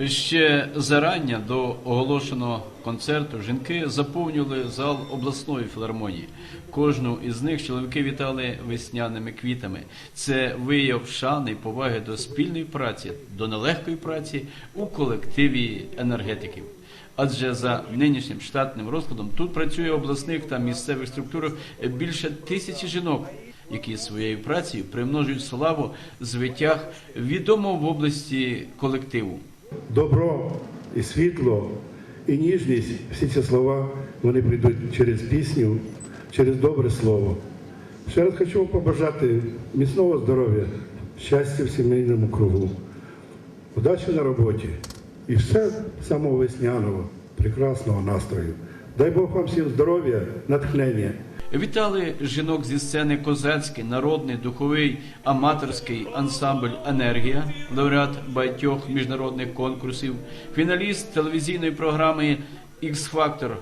Ще зарання до оголошеного концерту жінки заповнювали зал обласної філармонії. Кожну із них чоловіки вітали весняними квітами. Це вияв шани і поваги до спільної праці, до нелегкої праці у колективі енергетиків. Адже за нинішнім штатним розкладом тут працює в обласних та місцевих структурах більше тисячі жінок, які своєю працею примножують славу звитяг відомого в області колективу. Добро і світло, і ніжність, всі ці слова вони прийдуть через пісню, через добре слово. Ще раз хочу вам побажати міцного здоров'я, щастя в сімейному кругу, удачі на роботі і все самого весняного, прекрасного настрою. Дай Бог вам всім здоров'я, натхнення. Вітали жінок зі сцени Козацький, народний, духовий, аматорський ансамбль Енергія, лауреат багатьох міжнародних конкурсів, фіналіст телевізійної програми X-Factor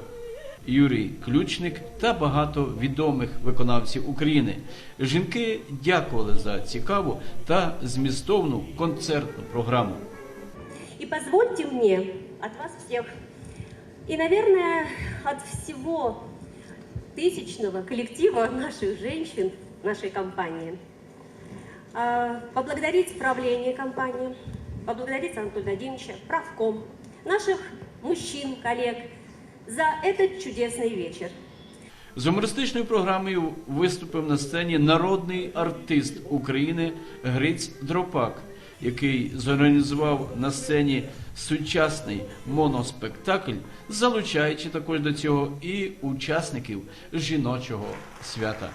Юрій Ключник та багато відомих виконавців України. Жінки дякували за цікаву та змістовну концертну програму. И позвольте мне от вас всех, и, наверное, от всего тысячного коллектива наших женщин, нашей компании, а, поблагодарить правление компании, поблагодарить Анатолия Владимировича, правком, наших мужчин, коллег за этот чудесный вечер. З гумористичною програмою виступив на сцені народний артист України Гриць Дропак, який зорганізував на сцені сучасний моноспектакль, залучаючи також до цього і учасників жіночого свята.